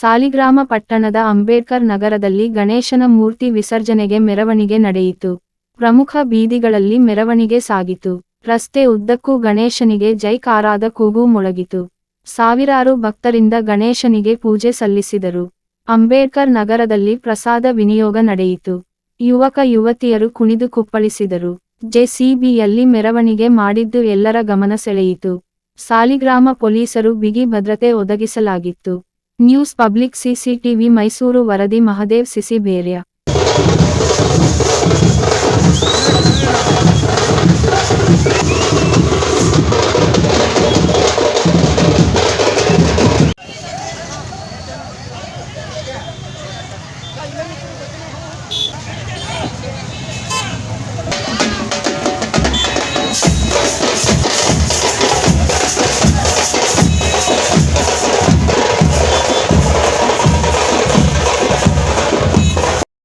ಸಾಲಿಗ್ರಾಮ ಪಟ್ಟಣದ ಅಂಬೇಡ್ಕರ್ ನಗರದಲ್ಲಿ ಗಣೇಶನ ಮೂರ್ತಿ ವಿಸರ್ಜನೆಗೆ ಮೆರವಣಿಗೆ ನಡೆಯಿತು. ಪ್ರಮುಖ ಬೀದಿಗಳಲ್ಲಿ ಮೆರವಣಿಗೆ ಸಾಗಿತು. ರಸ್ತೆ ಉದ್ದಕ್ಕೂ ಗಣೇಶನಿಗೆ ಜೈಕಾರಾದ ಕೂಗು ಮೊಳಗಿತು. ಸಾವಿರಾರು ಭಕ್ತರಿಂದ ಗಣೇಶನಿಗೆ ಪೂಜೆ ಸಲ್ಲಿಸಿದರು. ಅಂಬೇಡ್ಕರ್ ನಗರದಲ್ಲಿ ಪ್ರಸಾದ ವಿನಿಯೋಗ ನಡೆಯಿತು. ಯುವಕ ಯುವತಿಯರು ಕುಣಿದು ಕುಪ್ಪಳಿಸಿದರು. ಜೆಸಿಬಿಯಲ್ಲಿ ಮೆರವಣಿಗೆ ಮಾಡಿದ್ದು ಎಲ್ಲರ ಗಮನ ಸೆಳೆಯಿತು. ಸಾಲಿಗ್ರಾಮ ಪೊಲೀಸರು ಬಿಗಿ ಭದ್ರತೆ ಒದಗಿಸಲಾಗಿತ್ತು. ನ್ಯೂಸ್ ಪಬ್ಲಿಕ್ ಸಿಸಿಟಿವಿ ಮೈಸೂರು ವರದಿ ಮಹದೇವ್ ಸಿಸಿಬೇರ್ಯ